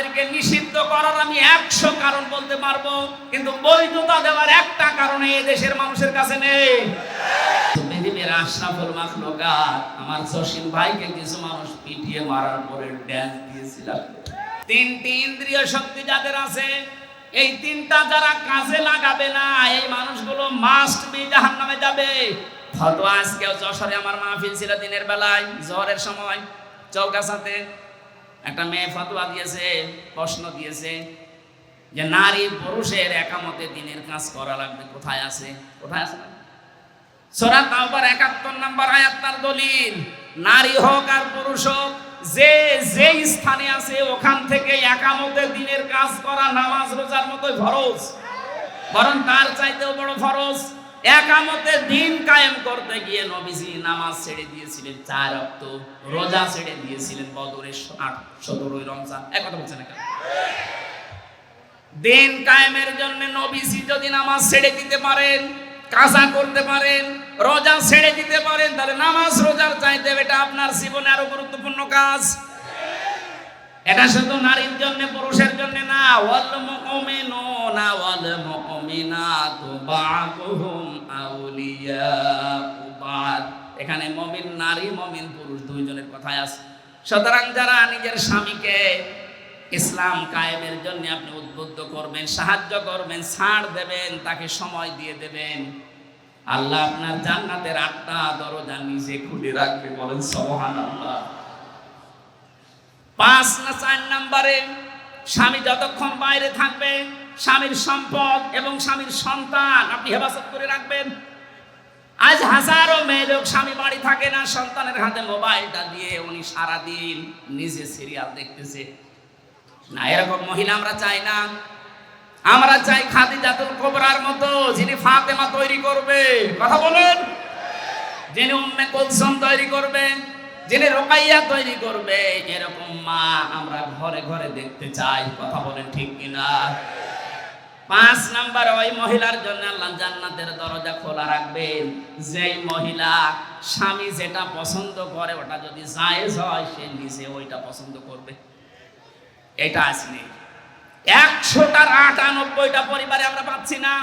তাদেরকে নিষিদ্ধ করার আমি একশো কারণ বলতে পারব কিন্তু বৈধতা দেওয়ার একটা কারণে এই দেশের মানুষের কাছে নেই। পৃথিবীর আশরাফুল মাখলুকাত আমার জসিম ভাইকে কিছু মানুষ পিটিয়ে মারার পরে ড্যান্স দিয়েছিলাম। তিনটি ইন্দ্রিয় শক্তি যাদের আছে এই তিনটা যারা কাজে লাগাবে না এই মানুষগুলো মাস্ট বি জাহান্নামে যাবে। ফতোয়া আজকেও যশোরে আমার মাহফিল ছিল দিনের বেলায় জহরের সময় চৌকাছাতে। একটা মেয়ে ফতোয়া দিয়েছে, প্রশ্ন দিয়েছে যে নারী পুরুষের একামতে দিনের কাজ করা লাগবে, কোথায় আছে? কোথায় আছে? সোরা তাওবার একাত্তর নাম্বার আয়াত তার দলিল, নারী হোক আর পুরুষ হোক, যে যে স্থানে আছে ওখান থেকে একামতে দিনের কাজ করা নামাজ রোজার মতোই ফরজ। বরং তার চাইতেও বড় ফরজ। একামতে দিন কায়েম করতে গিয়ে নবীজি নামাজ ছেড়ে দিয়েছিলেন, চার অক্ত রোজা ছেড়ে দিয়েছিলেন বদরের আট সতেরোই রমজান। এক কথা বলছেন কেন? দিন কায়েমের জন্য নবীজি যদি নামাজ ছেড়ে দিতে পারেন, কাজা করতে পারেন, রোজা ছেড়ে দিতে পারেন, তাহলে নামাজ রোজার চাইতে এটা আপনার জীবনে আরও গুরুত্বপূর্ণ কাজ। এটা শুধু নারীর জন্য, পুরুষের জন্য না, ওয়াল মুমিনুনা ওয়াল মুমিনাতু এখানে মুমিন নারী, মুমিন পুরুষ দুইজনের কথাই আছে। সুতরাং যারা নিজের স্বামীকে ইসলাম কায়েমের জন্য আপনি উদ্বুদ্ধ করবেন, সাহায্য করবেন, ছাড় দেবেন, তাকে সময় দিয়ে দেবেন, আল্লাহ আপনার জান্নাতের আটটা দরজা নিজে খুলে রাখবে বলেন, সুবহানাল্লাহ। পাঁচ না চার নাম্বারে স্বামী যতক্ষণ বাইরে থাকবে, স্বামীর সম্পদ এবং স্বামীর সন্তান আপনি হেফাজত করে রাখবেন। আজ হাজারো মেয়ে লোক স্বামী বাড়ি থাকে না, সন্তানের হাতে মোবাইলটা দিয়ে উনি সারা দিন নিজে সিরিয়াল দেখতেছে। না, এরকম মহিলা আমরা চাই না। আমরা চাই খাদি খাদিজাতুল কোবরার মতো যিনি ফাতেমা তৈরি করবে। কথা বলেন? যিনি উম্মে কুলসুম তৈরি করবে। যিনি রোকাইয়া তৈরি করবে, এরকম মা আমরা ঘরে ঘরে দেখতে চাই। কথা বলেন ঠিক কিনা? পাঁচ নাম্বার, ওই মহিলার জন্য আল্লাহ জান্নাতের দরজা খোলা রাখবেন। যেই মহিলা স্বামী যেটা পছন্দ করে, ওটা যদি জায়েজ হয়, সে নিজে ওইটা পছন্দ করবে। এটা আসলে একশোটার আটানব্বইটা পরিবারে আমরা পাচ্ছি না।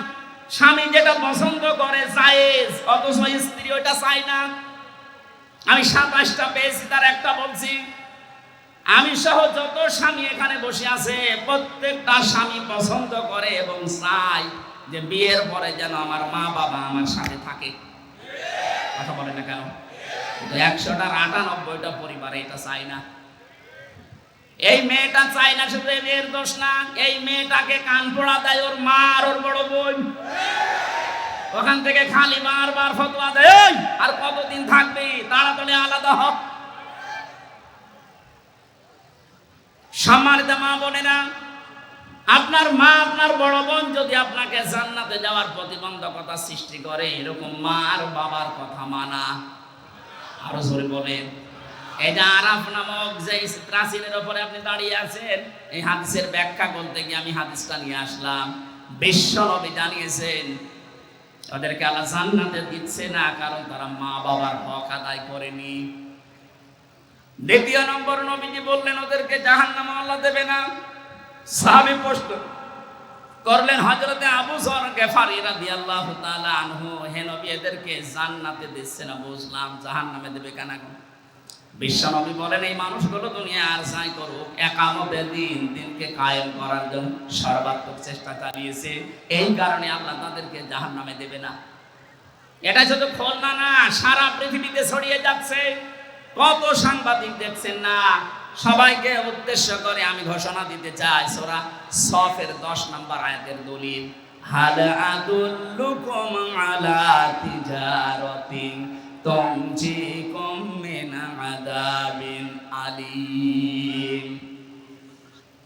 স্বামী যেটা পছন্দ করে, জায়েজ, অথচ স্ত্রী ওইটা চায় না। আমি সাতাশটা পেয়েছি, তার একটা বলছি। আমি সহ যত স্বামী এখানে বসে আছে, প্রত্যেকটা স্বামী পছন্দ করে এবং চায় যে বিয়ের পরে যেন আমার মা বাবা আমার সাথে থাকে। কথা বলে না কেন? একশোটার আটানব্বইটা পরিবারে এটা চাই না। এই মেয়েটা চাই না শুধু মেয়ের দোষ না, এই মেয়েটাকে কান পোড়া দেয় ওর মা আর ওর বড় বোন। ওখান থেকে খালি বারবার ফতোয়া দেয় আর কতদিন থাকবি? তাড়াতাড়ি আলাদা হ। সম্মানিত মা বোনেরা, আপনার মা, আপনার বড় বোন যদি আপনাকে জান্নাতে যাওয়ার প্রতিবন্ধকতা সৃষ্টি করে, এরকম মা আর বাবার কথা মানা। আরও জোরে বলেন। এই যে আরাফ নামক যে প্রাচীনের ওপরে আপনি দাঁড়িয়ে আছেন, এই হাদিসের ব্যাখ্যা করতে গিয়ে আমি হাদিসটা নিয়ে আসলাম। বিশ্ব নবী জানিয়েছেন তাদেরকে আল্লাহ জান্নাতে দিচ্ছে না, কারণ তারা মা বাবার হক আদায় করেনি। দ্বিতীয় নম্বর নবীজি বললেন, ওদেরকে জাহান নামা আল্লাহ দেবে না। সাহাবী প্রশ্ন করলেন, হযরতে আবু যর গেফারি রাদিয়াল্লাহু তাআলা আনহু, হে নবী, এদেরকে জান্নাতে দিচ্ছে না? বুঝলাম জাহান নামে দেবে কেন বিশ্বনবী বলেন, এই মানুষগুলো দুনিয়া আর যাই করুক, একামতে দিন দিনকে কায়েম করার জন্য সর্বাত্মক চেষ্টা চালিয়েছে। এই কারণে আল্লাহ তাদেরকে জাহান নামে দেবে না। এটা শুধু খুলনা না, সারা পৃথিবীতে ছড়িয়ে যাচ্ছে। কত সাংবাদিক দেখছেন না, সবাইকে উদ্দেশ্য করে আমি ঘোষণা দিতে চাই, সোরা সফের দশ নম্বর আয়াতের দলিল, হাল আদুল্লুকুম আলা তিজারাতিন তুমজিকুম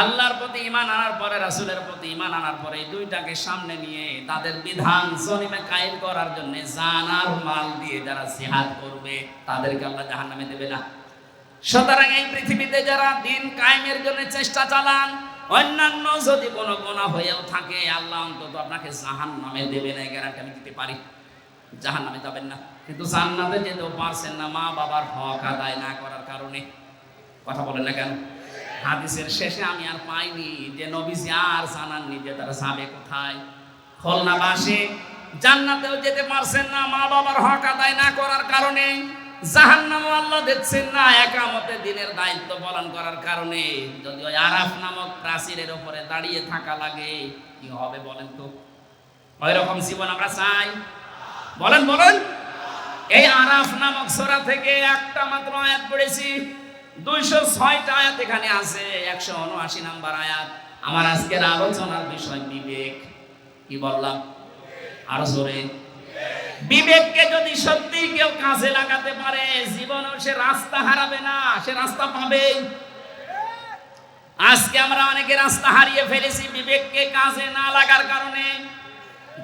আল্লাহর প্রতি ইমান আনার পরে, রাসুলের প্রতি ইমান আনার পরে এই দুইটাকে সামনে নিয়ে তাদের বিধান জনিমে কায়েম করার জন্য জান আর মাল দিয়ে যারা জিহাদ করবে, তাদেরকে আল্লাহ জাহান্নামে দেবে না। সুতরাং এই পৃথিবীতে যারা দিন কায়েমের জন্য চেষ্টা চালান, অন্যান্য যদি কোনো গোনা হয়েও থাকে, আল্লাহ অন্তত আপনাকে জাহান নামে দেবে না গ্যারান্টি আমি দিতে পারি। জাহান নামে যাবেন না। কিন্তু জান্নাতে যেতেও পারছেন না মা বাবার হক আদায় না করার কারণে। কথা বলেন না কেন? হাদিসের শেষে আমি আর পাইনি যে নবীজি আর জানাননি যে তারা যাবে কোথায়। খুলনাবাসী, জান্নাতেও যেতে পারছেন না মা বাবার হক আদায় না করার কারণে, জাহান্নামও আল্লাহ দেখছেন না একামতে দিনের দায়িত্ব পালন করার কারণে। যদি ওই আরাফ নামক প্রাচীরের উপরে দাঁড়িয়ে থাকা লাগে, কি হবে বলেন তো? ওই রকম জীবন আমরা চাই। বলেন বলেন। এই আরাফ নামক সূরা থেকে একটা মাত্র আয়াত পড়েছি দুইশো ছয়টা আয়াত এখানে আছে, একশো উনআশি নাম্বার আয়াত। আমার আজকের আলোচনার বিষয় বিবেক। কি বললাম? আরও জোরে। বিবেককে যদি সত্যি কেউ কাজে লাগাতে পারে জীবনে সে রাস্তা হারাবে না, সে রাস্তা পাবে আজকে আমরা অনেকে রাস্তা হারিয়ে ফেলেছি বিবেককে কাজে না লাগার কারণে।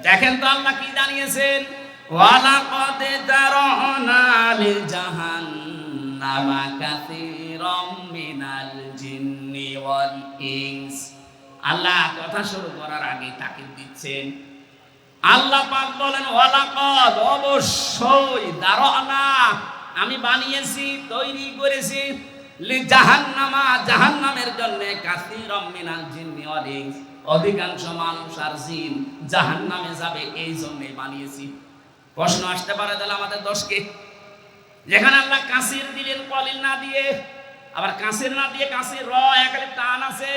দেখেন তো আল্লাহ কি জানিয়েছেন? ওয়ালাকাদ তারানা লিজাহান্নামা কাসীরাম আল্লাহ কথা শুরু করার আগে তাকে দিচ্ছেন, আল্লাহ পাক বলেন অবশ্যই আমি বানিয়েছি, তৈরি করেছি জন্য অধিকাংশ মানুষ আর জিন জাহান্নামে যাবে, এই জন্য বানিয়েছি। প্রশ্ন আসতে পারে তাহলে আমাদের দোষকে। যেখানে আল্লাহ কাসির দিলেন, কলিল না দিয়ে আবার কাসির না দিয়ে কাসির র একালে টান আছে।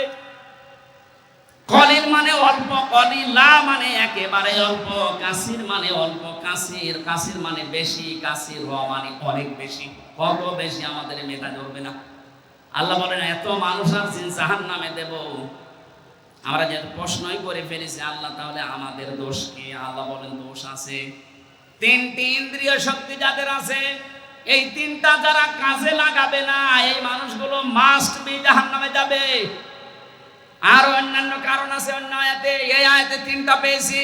কলিল মানে অল্প, কলিলা মানে একেবারে অল্প, কাসির মানে অল্প, কাসির কাসির মানে বেশি, কাসির র মানে অনেক বেশি। কত বেশি আমাদের মেধা ধরবে না। আল্লাহ বলেন, এত মানুষ আর জিন জাহান নামে দেব। আমরা যে প্রশ্নই করে ফেলেছি, আল্লাহ তাহলে আমাদের দোষ কি? আল্লাহ বলেন, দোষ আছে। তিনটি ইন্দ্রিয় শক্তি যাদের আছে এই তিনটা যারা কাজে লাগাবে না, এই মানুষগুলো মাস্ট বি জাহান নামে যাবে। আর অন্যান্য কারণ আছে অন্য আয়াতে, এই আয়াতে তিনটা পেয়েছি।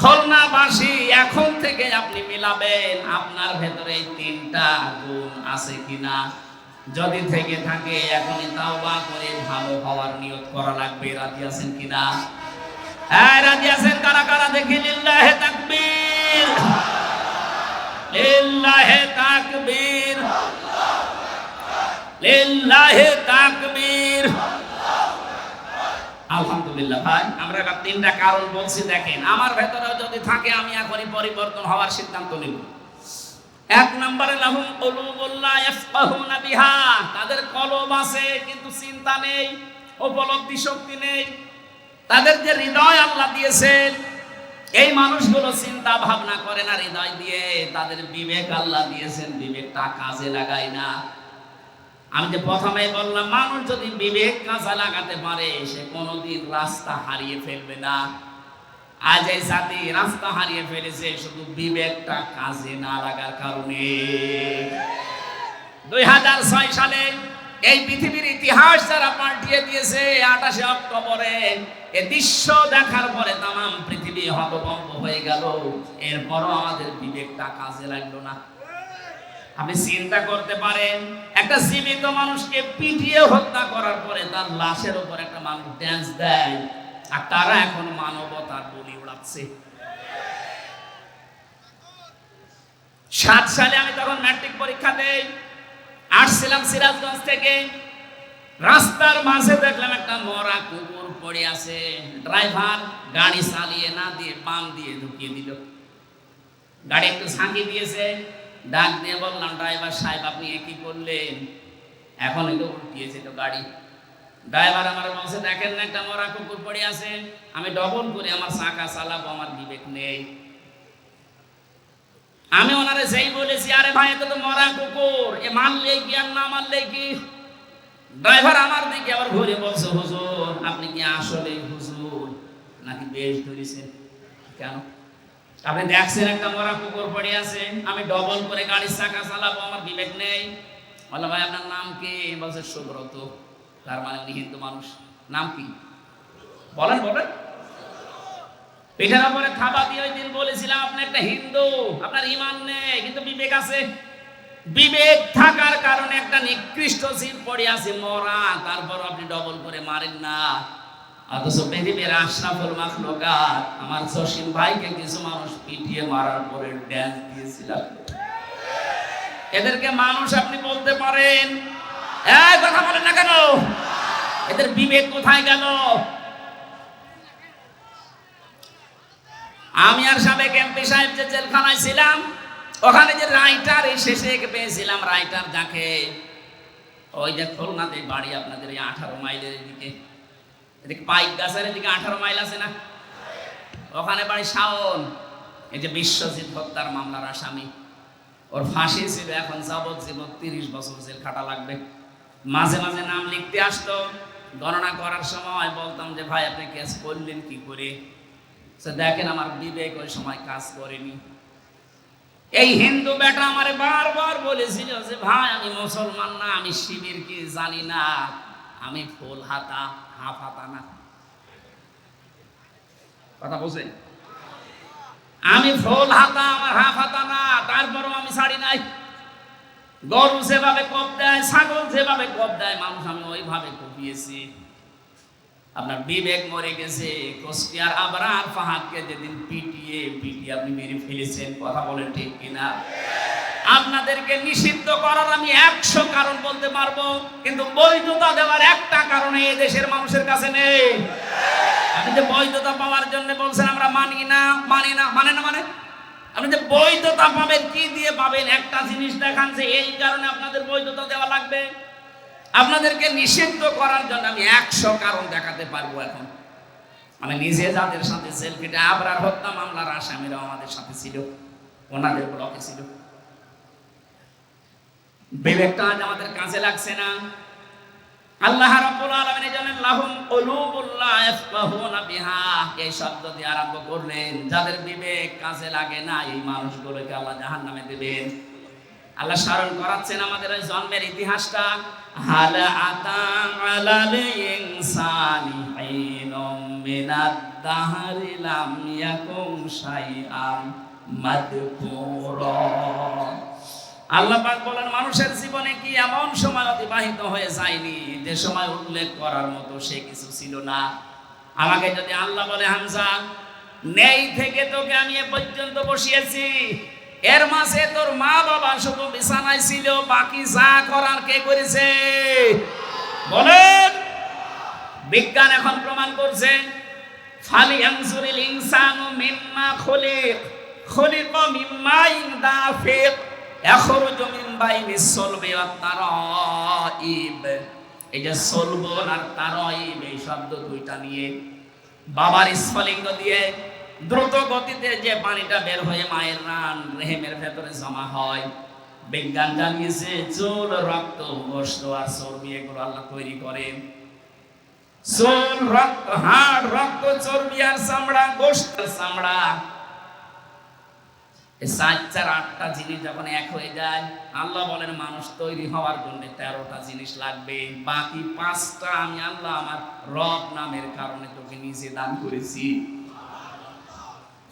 খুলনাবাসী, এখন থেকে আপনি মিলাবেন, আপনার ভেতরে এই তিনটা গুণ আছে কিনা? যদি থেকে থাকে, এখনই তাওবা করে ভালো হওয়ার নিয়ত করা লাগবে। রাজি আছেন কিনা? হ্যাঁ রাজি আছেন কারা কারা? দেখি, লিল্লাহে তাকবীর। লিল্লাহে তাকবীর। লিল্লাহে তাকবীর। আলহামদুলিল্লাহ ভাই, আমরা এবার তিনটা কারণ বলছি, দেখেন। আমার ভেতরে যদি থাকে, আমি এখনই পরিবর্তন হওয়ার সিদ্ধান্ত নেব। এক নম্বরে, লাহুম কলুবুল্লাহ ইয়াফকাহুনা বিহা। তাদের কলব আছে, কিন্তু চিন্তা নেই, উপলব্ধি শক্তি নেই। তাদের যে হৃদয় আল্লাহ দিয়েছেন এই মানুষগুলো চিন্তা ভাবনা করে না, হৃদয় দিয়ে তাদের বিবেক আল্লাহ দিয়েছেন বিবেকটা কাজে লাগায় না। আমি যে প্রথমে বললাম, মানুষ যদি বিবেক কাজে লাগাতে পারে, সে কোনোদিন রাস্তা হারিয়ে ফেলবে না। আজ এই জাতি রাস্তা হারিয়ে ফেলেছে, শুধু বিবেকটা কাজে না লাগার কারণে। দুই হাজার ছয় সালে এই পৃথিবীর ইতিহাস যারা পাল্টিয়ে দিয়েছে আঠাশে অক্টোবরে, এ দৃশ্য দেখার পরে তাম পৃথিবী হতভম্ব হয়ে গেল। এরপরও আমাদের বিবেকটা কাজে লাগল না। আপনি চিন্তা করতে পারেন, একটা জীবিত মানুষকে পিটিয়ে হত্যা করার পরে তার লাশের উপর একটা মানুষ ড্যান্স দেয়, আর তারা এখন মানবতার বলি উড়াচ্ছে। সাত সালে আমি তখন ম্যাট্রিক পরীক্ষা দেই। আসছিলাম সিরাজগঞ্জ থেকে। রাস্তার মাঝে দেখলাম একটা মরা কুকুর পড়ে আছে। ড্রাইভার গাড়ি চালিয়ে না দিয়ে পাম দিয়ে ঢুকিয়ে দিল। গাড়ি একটু ঝাঁকি দিয়েছে। ডাক দিয়ে বললাম, ড্রাইভার সাহেব, আপনি এ কি করলেন? এখন একটু উল্টিয়েছে তো গাড়ি। ড্রাইভার আমার বলছে, দেখেন না একটা মরা কুকুর পড়ে আছে। আমি ডবল করে আমার চাকা চালাবো, আমার বিবেক নেই। আমি ওনারে যেই বলেছি, আরে ভাই এটা তো মরা কুকুর। এ মারলে কি আর না মারলে কি? ড্রাইভার আমার দিকে আবার ঘুরে বলছে, হুজুর, আপনি কি আসলে হুজুর? নাকি বেশ ধরেছেন কেন? আপনি দেখছেন একটা মরা কুকুর পড়ে আছে, আমি ডবল করে গাড়ির চাকা চালাবো, আমার বিবেক নেই। বললাম ভাই, আপনার নাম কি? বলছে, সুব্রত। তার মানে হিন্দু মানুষ। মানে নাম কি? বলেন বলেন। পিঠের উপরে থাবা দিয়ে ওই দিন বলেছিলাম, আপনি একটা হিন্দু, আপনার ইমান নেই, কিন্তু বিবেক আছে। বিবেক থাকার কারণে একটা নিকৃষ্ট সিট পড়ে আছে, মরা। তারপর আপনি ডবল করে মারেন না। অথচ পৃথিবীর আশরাফুল মাখলুকাত, আমার জসিম ভাইকে কিছু মানুষ পিটিয়ে মারার পরে ড্যান্স দিয়েছিলাম এদেরকে মানুষ আপনি বলতে পারেন কথা বলেন না কেন? এদের বিবেক কোথায় গেল? আমি আর সাবেক এমপি সাহেব যে জেলখানায় ছিলাম, ওখানে যে রাইটার এই শেষে পেয়েছিলাম রাইটার যাকে, ওই যে খুলনাতে বাড়ি আপনাদের এই আঠারো মাইলের এদিকে এদিকে পাইক গাছের এদিকে আঠারো মাইল আছে না? ওখানে বাড়ি শাওন, এই যে বিশ্বজিৎ হত্যার মামলার আসামি। ওর ফাঁসি ছিল, এখন যাবজ্জীবন তিরিশ বছর জেল খাটা লাগবে। মাঝে মাঝে নাম লিখতে আসতো, গণনা করার সময় বলতাম যে, ভাই, আপনি কেস করলেন কি করে? দেখেন আমার বিবেক ওই সময় কাজ করেনি। এই হিন্দু বেটা আমারে বারবার বলেছিল যে, ভাই, আমি মুসলমান না, আমি শিবির কি জানি না। আমি ফুল হাতা, হাফ হাতা না। কথা বলছেন আমি ফুল হাতা, আমার হাফ হাতা না, তারপরও আমি ছাড়ি নাই। গরু যেভাবে কপ দেয়, ছাগল যেভাবে কপ দেয়, মানুষ আমি ওইভাবে কপিয়েছি। আপনার বিবেক মরে গেছে কোষ্টিয়ার আবরার ফাহাদকে যেদিন পিটিয়ে পিটিয়ে আপনি মেরে ফেলেছেন, কথা বলেন ঠিক কিনা? আপনাদেরকে নিষিদ্ধ করার আমি একশো কারণ বলতে পারব, কিন্তু বৈধতা দেওয়ার একটা কারণে এই দেশের মানুষের কাছে নেই। আপনি যে বৈধতা পাওয়ার জন্য বলছেন, আমরা মানি না মানি না মানে না মানে? আপনি যে বৈধতা পাবেন, কি দিয়ে পাবেন? একটা জিনিস দেখান যে এই কারণে আপনাদের বৈধতা দেওয়া লাগবে। আপনাদেরকে নিষিদ্ধ করার জন্য আমি একশো কারণ দেখাতে পারব এখন। মানে নিজে যাদের সাথে জেল কেটে আবরার হত্যা মামলার আসামিরাও আমাদের সাথে ছিল। ওনাদের ব্লকে ছিল। বিবেকটা আজ আমাদের কাজে লাগছে না। আল্লাহ রাব্বুল লাহুম কুলুবুল্লাহ বিহা। এই শব্দ দিয়ে আরম্ভ করলেন। যাদের বিবেক কাজে লাগে না, এই মানুষগুলোকে আল্লাহ জাহান্নামে দেবেন। আল্লাহ স্মরণ করাচ্ছেন আমাদের ওই জন্মের ইতিহাসটা। হাল আতা আলাল ইনসানি হিনুম মিনাদ দাহরি লাম ইয়াকুম শাইআম মাদকুরা। আল্লাহ পাক বলেন, মানুষের জীবনে কি এমন সময় অতিবাহিত হয়ে যায়নি? যে সময় উল্লেখ করার মতো সে কিছু ছিল না। আমাকে যদি আল্লাহ বলে, হামজা, নেই থেকে তোকে আমি এ পর্যন্ত বসিয়েছি। এর মাঝে তোর মা বাবা শুধু বিছানায় ছিল, বাকি যা করার কে করেছে? বলেন। বিজ্ঞান এখন প্রমাণ করছে, ফালি আনসুরিল ইনসানু মিম্মা খলিক খলিক মিম্মা ইনদাফিক এখরুজু মিন বাইনি সলবি ওয়াত তারাইব। এই যে সলবন আর তারাইব, এই শব্দ দুইটা নিয়ে বাবার স্ফলিঙ্গ দিয়ে দ্রুত গতিতে যে পানিটা বের হয়ে মায়ের রান রেহেমের ভেতরে জমা হয়। বিজ্ঞান জানিয়েছে, চুল, রক্ত গোস্ত আর চর্বি এগুলো আল্লাহ তৈরি করেন চুল, রক্ত, হাড়, রক্ত, চর্বি আর চামড়া চামড়া। চার চার, আটটা জিনিস যখন এক হয়ে যায়, আল্লাহ বলেন, মানুষ তৈরি হওয়ার জন্য তেরোটা জিনিস লাগবে। বাকি পাঁচটা আমি আল্লাহ আমার রব নামের কারণে তোকে নিজে দান করেছি।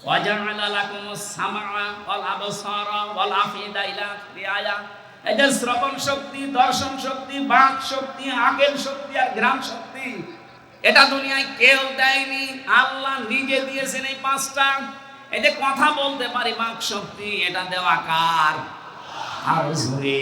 وجعل لكم السمع والابصار والافئده الى اخر আয়াত এই যে শ্রবণ শক্তি দর্শন শক্তি বাক শক্তি আকেল শক্তি আর গ্রাম শক্তি এটা দুনিয়ায় কেউ দেয়নি আল্লাহ নিজে দিয়েছেন এই পাঁচটা এই যে কথা বলতে পারি বাক শক্তি এটা দেওয়া কার আর জোরে